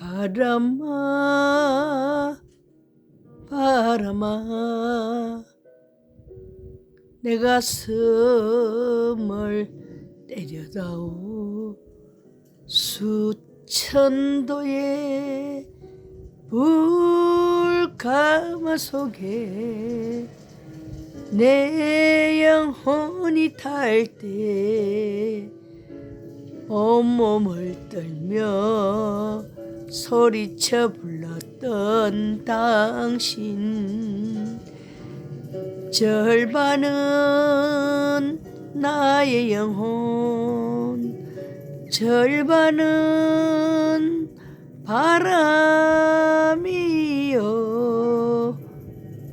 바람아 바람아. 내 가슴을 때려다오 수천도의 불가마 속에 내 영혼이 탈 때 온몸을 떨며 소리쳐 불렀던 당신. 절반은 나의 영혼 절반은 바람이요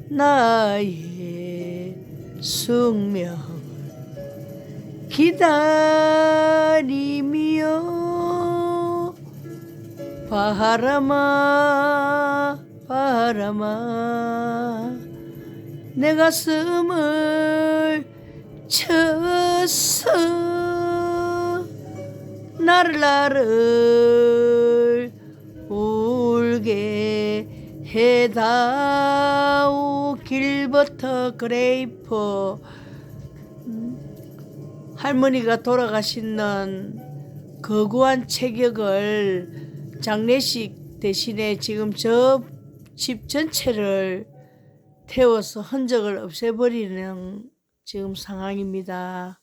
나의 숙명을 기다 바람아 바람아 내 가슴을 쳤어. 나를 나를 울게 해다오. 길버터 그레이퍼. 음, 할머니가 돌아가시는 거구한 체격을 장례식 대신에 지금 저 집 전체를 태워서 흔적을 없애버리는 지금 상황입니다.